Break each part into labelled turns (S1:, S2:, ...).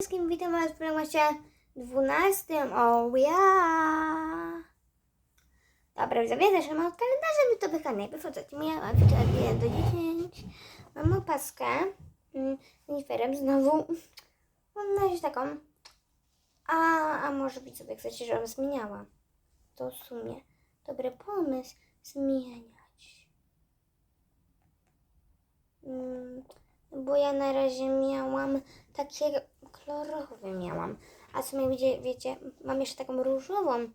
S1: wszystkim, witam Was w programie 12. O ja! Dobra, widzowie, zaczynamy od kalendarza YouTube'ego. Najpierw od miała od 1 do 10. Mam opaskę mm, z Niferem znowu. Mam na razie taką. A, a może być sobie chcecie, żebym zmieniała. To w sumie dobry pomysł zmieniać. Mm, bo ja na razie miałam takie kolorowe miałam. A w sumie wiecie, wiecie, mam jeszcze taką różową,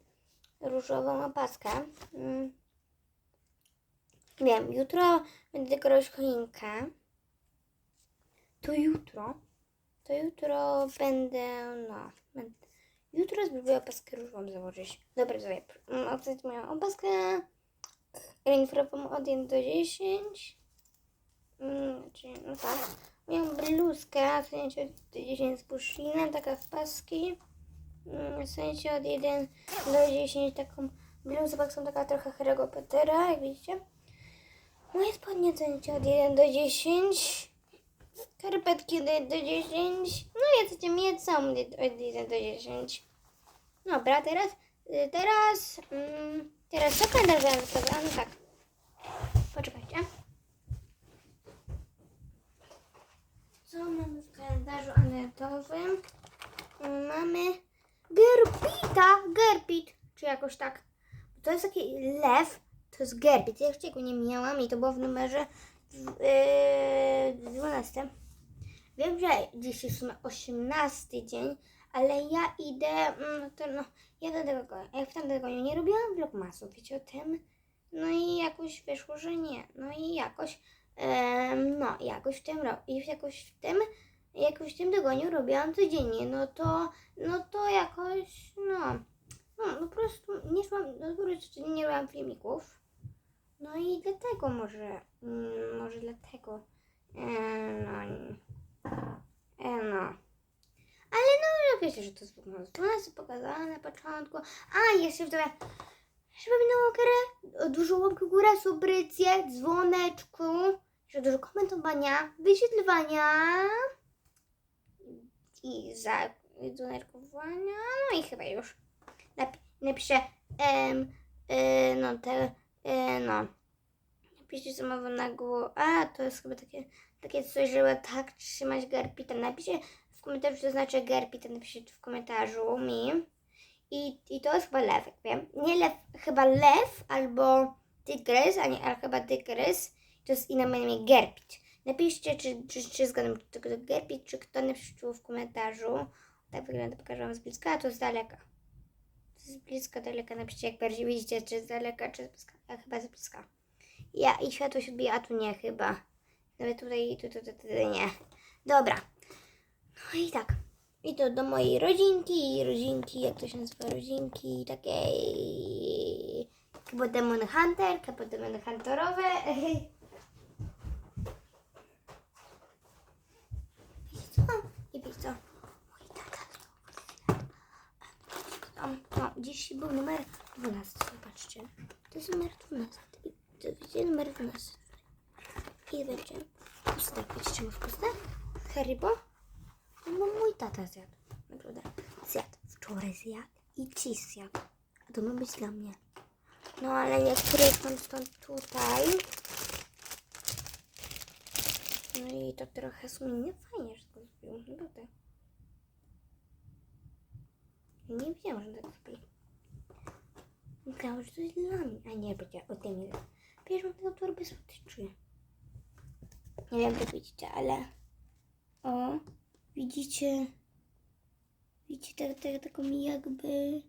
S1: różową opaskę. Mm. Wiem, jutro będę dekorować choinkę. To jutro, to jutro będę, no, będę, jutro spróbuję opaskę różową założyć. Dobra, sobie, ocenić moją opaskę renifrową od 1 do 10. Mm, tak. Miałam bluzkę, w sensie od 10 z puszlinem, taka w paski. Mm, W sensie od 1 do 10 taką bluzę, bo są taka trochę Harry'ego Pottera, jak widzicie. Moje spodnie cenicie od 1 do 10. Skarpetki od 1 do 10. No ja chcecie mieć są od 1 do 10. Dobra, teraz, y, teraz, mm, teraz co miałam wystawiony? No tak. Poczekajcie. Co mamy w kalendarzu anetowym? Mamy Gerbita, Gerbit, czy jakoś tak. To jest taki lew, to jest Gerbit. Ja jeszcze go nie miałam i to było w numerze yy, 12. Wiem, że dziś jest w sumie 18 dzień, ale ja idę, mm, to no, ja do tego, jak w tamtego dniu nie robiłam vlogmasów, wiecie o tym? No i jakoś wyszło, że nie. No i jakoś no, jakoś w tym jakoś w tym, jakoś w tym tygodniu robiłam codziennie, no to, no to jakoś, no, no, no po prostu nie szłam, no po prostu nie robiłam filmików, no i dlatego może, mm, może dlatego, no, no. Ale no, wiecie, że to jest w 12 pokazane na początku. A, jeszcze w tobie, przypominało grę, dużo łapki górę, subrycję, dzwoneczku, że dużo komentowania, wyświetlywania i za dzwoneczkowania, no i chyba już. Nap- napiszę, em, e, no te, e, no, napiszcie samową na głowę, a to jest chyba takie, takie coś, żeby tak trzymać Gerpita. Napiszcie w komentarzu, co znaczy Gerpita, napiszcie w komentarzu mi. I, I to jest chyba lew, jak wiem. Nie lew, chyba lew albo tygrys, a nie, ale chyba tygrys. To jest inne imię Gerbit. Napiszcie, czy, czy, czy zgadzam czy to Gerbit, czy kto napiszcie w komentarzu. Tak wygląda, pokażę wam z bliska, a to z daleka. Z bliska, daleka. Napiszcie, jak bardziej widzicie, czy z daleka, czy z bliska. A chyba z bliska. Ja i światło się odbija, a tu nie chyba. Nawet tutaj, tu, tu, tu, tu, nie. Dobra. No i tak. I to do mojej rodzinki, rodzinki, jak to się nazywa, rodzinki takiej chyba Demon Hunter, chyba Demon Hunterowe. Wiecie co? I wiecie co? Mój tata No, dziś był numer 12, zobaczcie. To jest numer 12. I to widzicie, numer 12. I wiecie, pustek, wiecie czemu jest pustek? Haribo? No tata zjadł. Naprawdę. Zjadł. Wczoraj zjadł i dziś zjadł. A to ma być dla mnie. No ale jak przyjechałam stąd tutaj. No i to trochę w sumie nie fajnie, że to zrobił. Naprawdę. Ja nie wiedziałam, że tak zrobi. Myślałam, że to jest dla mnie, a nie będzie mnie. Wiesz, mam tego torby słodyczy. Nie wiem, jak widzicie, ale... O, widzicie... Widzicie tak, tak, taką jakby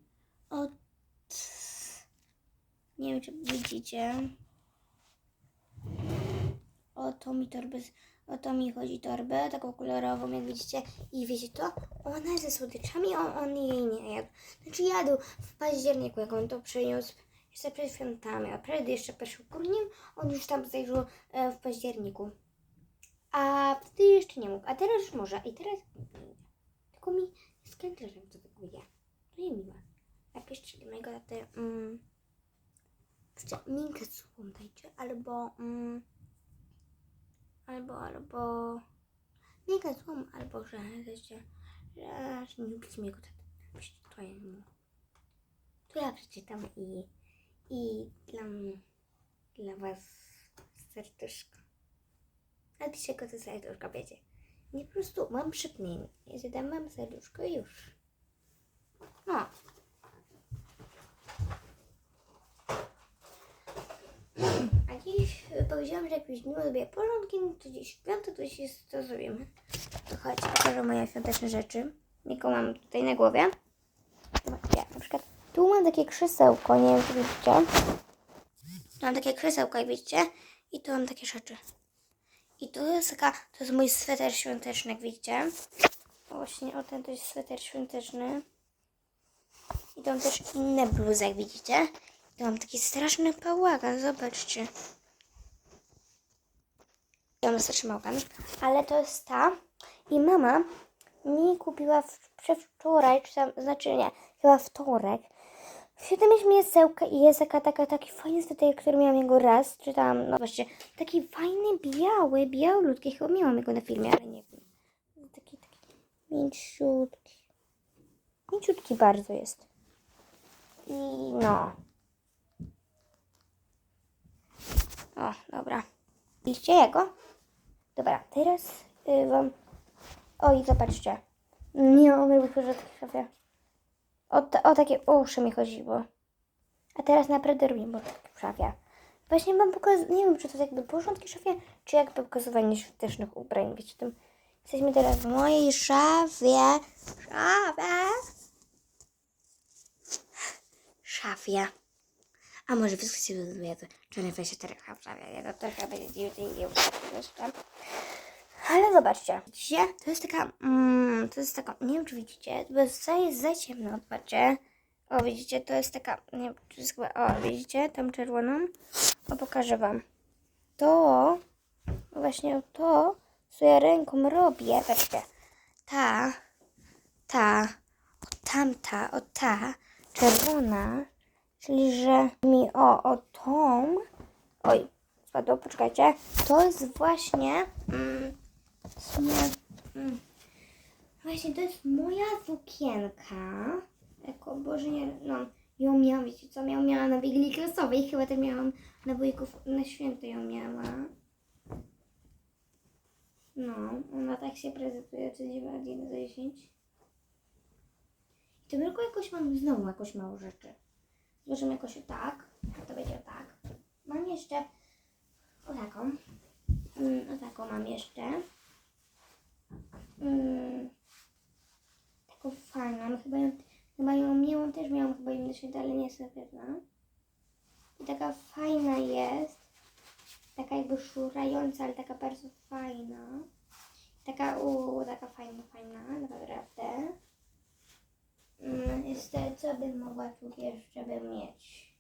S1: od... Nie wiem, czy widzicie. O to mi torbę, o to mi chodzi torbę, taką kolorową, jak widzicie. I wiecie to? Ona jest ze słodyczami, on, on jej nie jadł. Znaczy jadł w październiku, jak on to przyniósł. Jeszcze przed świętami, a przed jeszcze pierwszym grudniem, on już tam zajrzał e, w październiku. A wtedy jeszcze nie mógł, a teraz już może. I teraz tylko mi z kalendarzem to tego je. To nie miłe. Napiszcie do mojego taty, mm, minkę suchą dajcie, albo, mm, albo, albo, minkę suchą, albo, że, wiecie, Aż nie lubicie mojego taty. Napiszcie to ja mu. To ja przeczytam i, i dla dla was serduszko. Napiszcie go to serduszko, wiecie. Nie po prostu mam przypnienie. Ja zadam mam serduszko i już. No. A dziś powiedziałam, że jak już nie robię porządki, no to dziś świąt, to się to zrobimy. To chodź, pokażę moje świąteczne rzeczy. Jaką mam tutaj na głowie. Zobaczcie, na przykład tu mam takie krzesełko, nie wiem czy widzicie. Tu mam takie krzesełko, jak widzicie. I tu mam takie rzeczy. I to jest taka, to jest mój sweter świąteczny, jak widzicie. Właśnie, o ten to jest sweter świąteczny. I tu mam też inne bluzy, jak widzicie. I tu mam taki straszny pałagan, zobaczcie. Ja mam straszny pałagan, ale to jest ta. I mama mi kupiła w, czy tam, znaczy nie, chyba wtorek. Świetnie mieliśmy jasełka i jest taka, taka, taki fajny sweter, który miałam jego raz, czy tam, no właśnie, taki fajny, biały, białolutki, chyba miałam jego na filmie, ale nie wiem. Taki, taki mięciutki. Mięciutki bardzo jest. I no. O, dobra. Widzicie jego? Dobra, teraz y, wam... Oj, zobaczcie. Nie mam porządki w szafie. O, ta- o takie uszy mi chodziło. A teraz naprawdę robię porządki w szafie. Właśnie wam pokazuję, nie wiem, czy to jakby porządki szafie, czy jakby pokazywanie świątecznych ubrań. Wiecie, tym jesteśmy teraz w mojej szafie. Szafie. Szafie. A może wy chcecie zrobić to czarne 24 w szafie. Ja to trochę będzie dziwnie i jeszcze. Ale zobaczcie, widzicie? To jest taka, mm, to jest taka, nie wiem czy widzicie, bo za, jest za ciemno, zobaczcie. O, widzicie, to jest taka, nie wiem, czy jest chyba, o, widzicie, tam czerwoną? O, pokażę wam. To, właśnie to, co ja ręką robię, patrzcie, ta, ta, o, tamta, o ta, czerwona, czyli że mi, o, o tą, oj, spadło, poczekajcie, to jest właśnie, mm, mm, właśnie to jest moja sukienka, jako, boże nie, no, ją miałam, wiecie co, ją miałam na Wigilii Kresowej, chyba tak miałam na wujków, na święto ją miała. No, ona tak się prezentuje od 1 do 10. I tym roku jakoś mam znowu jakoś mało rzeczy. Złożymy jakoś tak, to będzie tak. Mam jeszcze o taką. Mm, o taką mam jeszcze. Mm, taką fajną, chyba ją, chyba ją miałam, też miałam chyba na święta, ale nie jestem pewna. I taka fajna jest. Taka jakby szurająca, ale taka bardzo fajna. Taka, u, taka fajna, fajna, naprawdę. Mm, Jeszcze, co bym mogła tu jeszcze bym mieć?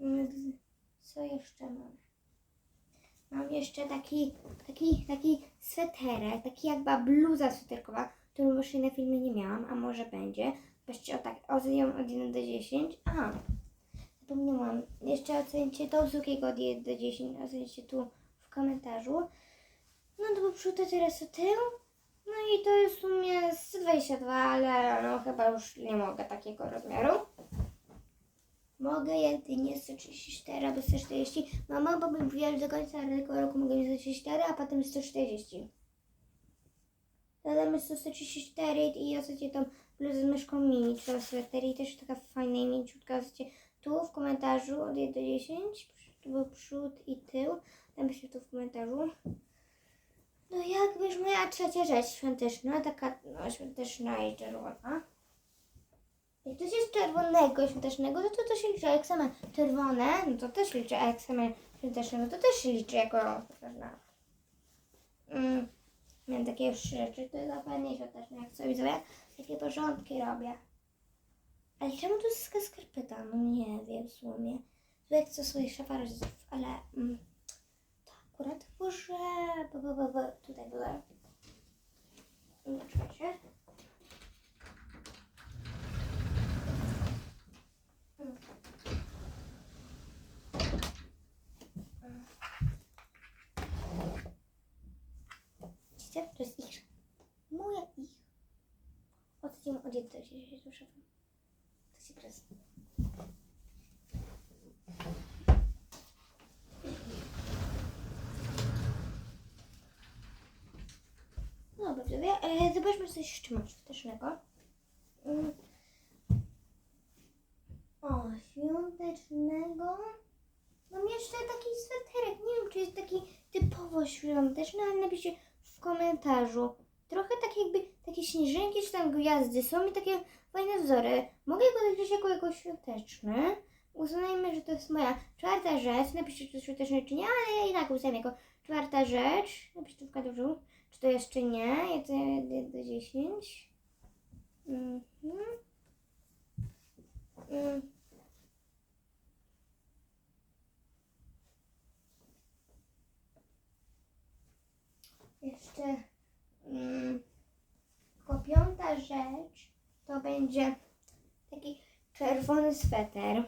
S1: Mm, Co jeszcze mam? Mam jeszcze taki, taki, taki sweterek, taki jakby bluza sweterkowa, którą jeszcze na filmie nie miałam, a może będzie. Weźcie o tak, oceniam od 1 do 10. Aha, zapomniałam. Jeszcze ocencie tą sukienkę od 1 do 10, ocenicie tu w komentarzu. No to poprzód teraz o tył. No i to jest w sumie 122, ale no chyba już nie mogę takiego rozmiaru. Mogę jedynie 134 albo 140. Mama, bo bym mówiła, że do końca tego roku mogę mieć 134, a potem 140. Dodamy 134 i ostatnio tą bluzę z myszką mini, czy tam sweter i też taka fajna i mięciutka. Zostacie tu w komentarzu od 1 do 10. To był przód i tył. Napiszcie tu w komentarzu. No jakby już moja trzecia rzecz świąteczna, taka no, świąteczna i czerwona. Jak coś jest czerwonego świątecznego, to, to to się liczy jak same czerwone, no to też liczy, same świąteczne, no to też się liczy jako świąteczna. Mm. Miałem takie już rzeczy, to jest fajnie świąteczne, jak sobie widzę, takie porządki robię. Ale czemu tu taka skarpeta? No nie wiem w sumie. Jak co swoich szafarzów, ale mm, to akurat może... Tutaj była. No, czekajcie. Widzicie? To jest ich. 1 do 10, proszę. To się. No widzowie, e, zobaczmy coś jeszcze świątecznego. Mm. O, świątecznego. Mam jeszcze taki sweterek. Nie wiem, czy jest taki typowo świąteczny, ale napiszcie w komentarzu. Takie śnieżynki czy tam gwiazdy są i takie fajne wzory. Mogę go napisać jako, jako świąteczny. Uznajmy, że to jest moja czwarta rzecz. Napiszcie, czy to świąteczne, czy nie, ale ja i tak uznam jako czwarta rzecz. Napiszcie w komentarzu, czy to jest, czy nie. Jeden do 10. Mhm. Mm. Jeszcze mm, tylko piąta rzecz to będzie taki czerwony sweter.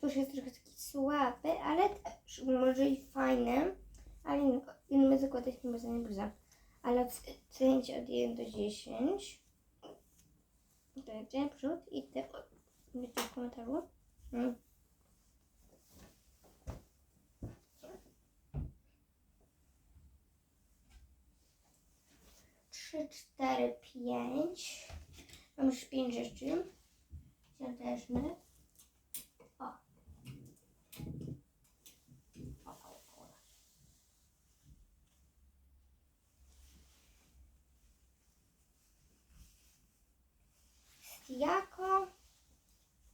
S1: To już jest trochę taki słaby, ale też może i fajny. Ale inny, inny zakładać nie może nie bluza. Ale ocenić od 1 do 10. Będzie przód i ty. Wiecie w komentarzu. Mm. Trzy, cztery, pięć. Mam już pięć rzeczy. Świątecznych. O. O, o, o. Jako,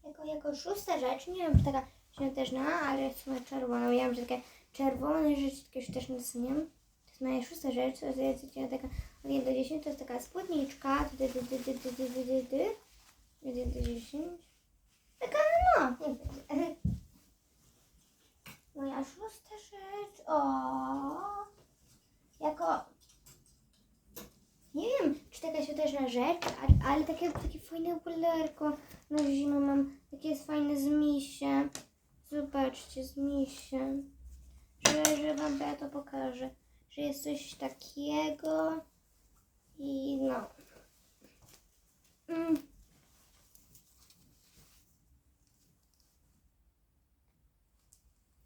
S1: jako, jako szósta rzecz, nie wiem, taka świąteczna, ale jest moja czerwona. Ja mam takie czerwone rzeczy, takie świąteczne doceniam. To jest moja szósta rzecz, to jest taka od 1 do 10, to jest taka spódniczka. Dy, dy, dy, dy, dy, dy, dy, dy, dy. 1 do 10. Taka no. Moja szósta rzecz. O. Jako. Nie wiem, czy taka świąteczna rzecz, ale takie, takie fajne okularko. Na zimę mam takie jest fajne z misiem. Zobaczcie, z misiem. Że, że wam ja to pokażę. Że jest coś takiego. I no. Mm.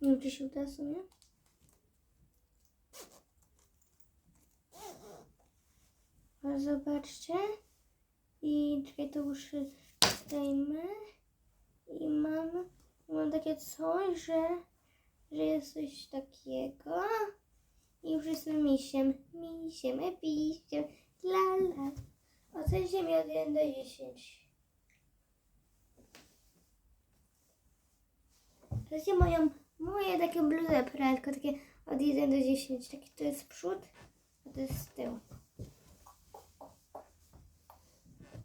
S1: Wiem, czy się uda sobie. Ale zobaczcie. I czekaj, to uszy zdejmę. I mam, mam takie coś, że, że jest coś takiego. I już jestem misiem. Misiem, episiem. La la. Ocencie mi od 1 do 10. Zobaczcie moją, moje takie bluzę pralko, takie od 1 do 10. Taki to jest przód, a to jest z tyłu.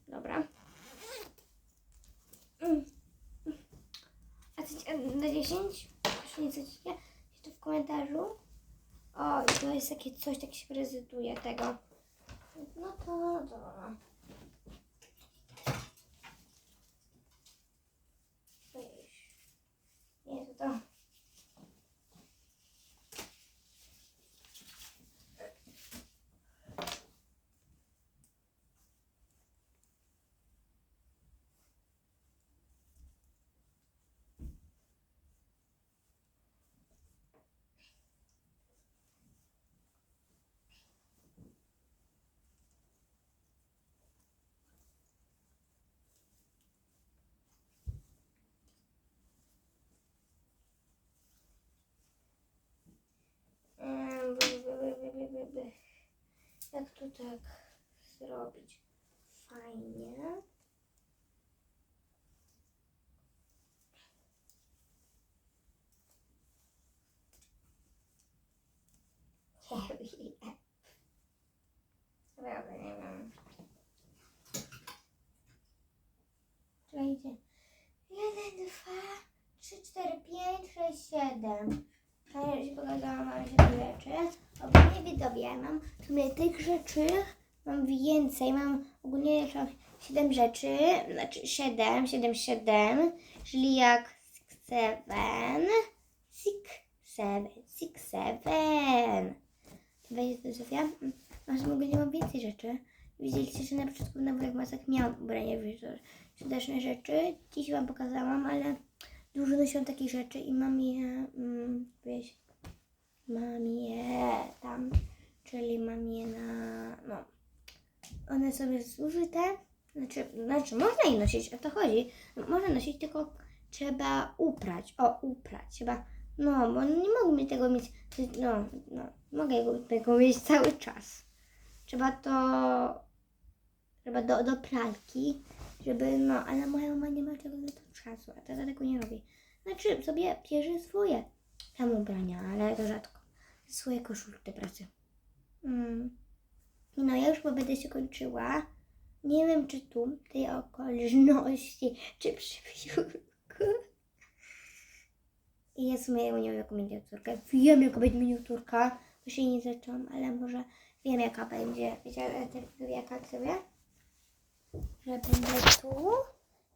S1: Dobra. A co do 10? Proszę nie chcecie? Jeszcze w komentarzu. O, i to jest takie coś, tak się prezentuje tego. No to dobra. Jak to tak zrobić? Fajnie. Naprawdę nie wiem. Czekajcie. Jeden, dwa, trzy, cztery, pięć, sześć, siedem. Ja już pokazałam wam siedem rzeczy. Widzowie, mam w tych rzeczy mam więcej. Mam ogólnie jeszcze siedem rzeczy. Znaczy siedem, siedem, siedem. Czyli jak six, seven. Six, seven, six, seven. Weź to Sofia. Masz ogólnie mam więcej rzeczy. widzieliście, że na początku na jak masek miałam ubrania widoczne rzeczy. Dziś wam pokazałam, ale dużo nosiłam takich rzeczy i mam je, mm, wiesz, mam je tam, czyli mam je na, no, już zużyte, znaczy, znaczy można je nosić, o to chodzi, można nosić, tylko trzeba uprać, o, uprać, trzeba, no, bo nie mogę mi tego mieć, no, no, mogę tego mieć cały czas. Trzeba to, trzeba do, do pralki, żeby, no, ale moja mama nie ma tego na to czasu, a tata tego nie robi. Znaczy, sobie bierze swoje tam ubrania, ale to rzadko. Swoje koszulki do pracy. Mm. No, ja już chyba będę się kończyła. Nie wiem, czy tu, w tej okoliczności, czy przy biurku. I ja w sumie nie wiem, jaką miniaturkę. Wiem, jaka będzie miniaturka, bo się nie zaczęłam, ale może wiem, jaka będzie. Wiecie, te- jaka sobie? Że będzie tu.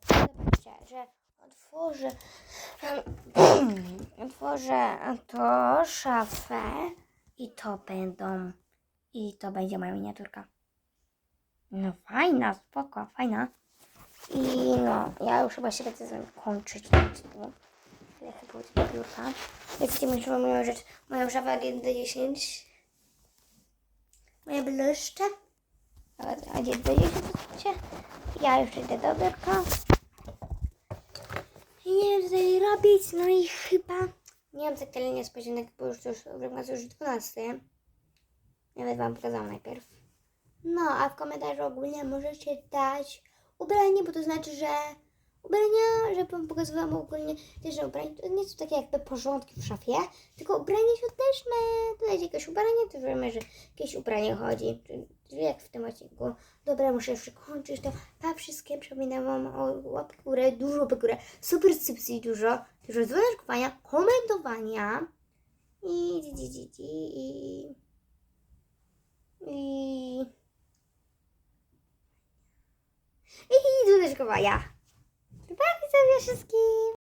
S1: Zobaczcie, że otworzę, otworzę to szafę i to będą, i to będzie moja miniaturka. No fajna, spoko, fajna. I no, ja już chyba się będę z wami kończyć. Ja chyba od biurka. Mi chyba moją rzecz, moją 1 do 10. Moje bluszcze. Od 1 do 10 wiecie? Ja już idę do biurka. I nie wiem, co tutaj robić, no i chyba nie mam tak tyle niespodzianek, bo już to już już 12. Nawet wam pokazałam najpierw. No, a w komentarzu ogólnie możecie dać ubranie, bo to znaczy, że ubrania, że wam pokazywałam ogólnie też, że ubrania to nie są takie jakby porządki w szafie, tylko ubranie świąteczne. Dodajcie jakieś ubranie, to wiemy, że jakieś ubranie chodzi, jak w tym odcinku. Dobra, muszę już kończyć to. Pa wszystkim, przypominam wam o łapkę górę, dużo łapek w górę, subskrypcji dużo, dużo dzwoneczkowania, komentowania i i i i i i i dzwoneczkowania. Pa, widzowie wszystkim!